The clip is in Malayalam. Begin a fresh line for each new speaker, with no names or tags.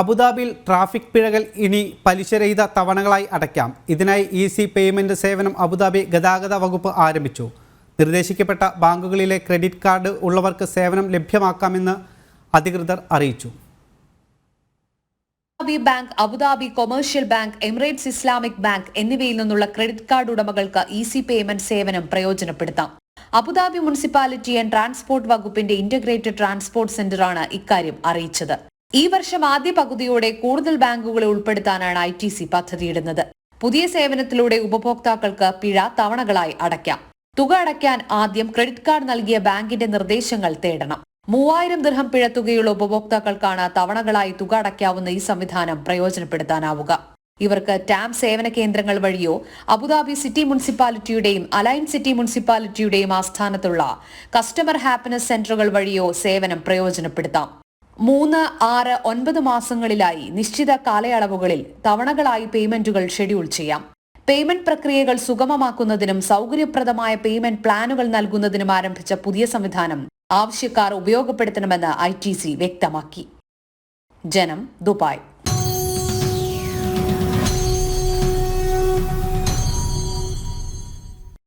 അബുദാബിയിൽ ട്രാഫിക് പിഴകൾ ഇനി പലിശരഹിത തവണകളായി അടയ്ക്കാം. ഇതിനായി ഈസി പേയ്മെന്റ് സേവനം അബുദാബി ഗതാഗത വകുപ്പ് ആരംഭിച്ചു. നിർദ്ദേശിക്കപ്പെട്ട ബാങ്കുകളിലെ ക്രെഡിറ്റ് കാർഡ് ഉള്ളവർക്ക് സേവനം ലഭ്യമാക്കാമെന്ന് അധികൃതർ അറിയിച്ചു.
Abu Dhabi bank Abu Dhabi commercial bank Emirates Islamic bank എന്നിവയിൽ നിന്നുള്ള ക്രെഡിറ്റ് കാർഡ് ഉടമകൾക്ക് ഈസി പേയ്മെന്റ് സേവനം പ്രയോജനപ്പെടുത്താം. Abu Dhabi municipality and transport വകുപ്പിന്റെ ഇന്റഗ്രേറ്റഡ് ട്രാൻസ്പോർട്ട് സെന്ററാണ് ഇക്കാര്യം അറിയിച്ചത്. ഈ വർഷം ആദ്യ പകുതിയോടെ കൂടുതൽ ബാങ്കുകളെ ഉൾപ്പെടുത്താനാണ് ഐ ടി സി പദ്ധതിയിടുന്നത്. പുതിയ സേവനത്തിലൂടെ ഉപഭോക്താക്കൾക്ക് പിഴ തവണകളായി അടയ്ക്കാം. തുക അടയ്ക്കാൻ ആദ്യം ക്രെഡിറ്റ് കാർഡ് നൽകിയ ബാങ്കിന്റെ നിർദ്ദേശങ്ങൾ തേടണം. മൂവായിരം ദിർഹം പിഴത്തുകയുള്ള ഉപഭോക്താക്കൾക്കാണ് തവണകളായി തുക അടയ്ക്കാവുന്ന ഈ സംവിധാനം പ്രയോജനപ്പെടുത്താനാവുക. ഇവർക്ക് ടാം സേവന കേന്ദ്രങ്ങൾ വഴിയോ അബുദാബി സിറ്റി മുനിസിപ്പാലിറ്റിയുടെയും അലൈൻ സിറ്റി മുനിസിപ്പാലിറ്റിയുടെയും ആസ്ഥാനത്തുള്ള കസ്റ്റമർ ഹാപ്പിനെസ് സെന്ററുകൾ വഴിയോ സേവനം പ്രയോജനപ്പെടുത്താം. മൂന്ന് ആറ് ഒൻപത് മാസങ്ങളിലായി നിശ്ചിത കാലയളവുകളിൽ തവണകളായി പേയ്മെന്റുകൾ ഷെഡ്യൂൾ ചെയ്യാം. പേയ്മെന്റ് പ്രക്രിയകൾ സുഗമമാക്കുന്നതിനും സൗകര്യപ്രദമായ പേയ്മെന്റ് പ്ലാനുകൾ നൽകുന്നതിനും ആരംഭിച്ച പുതിയ സംവിധാനം ആവശ്യക്കാർ ഉപയോഗപ്പെടുത്തണമെന്ന് ഐ വ്യക്തമാക്കി. ജനം ദുബായ്.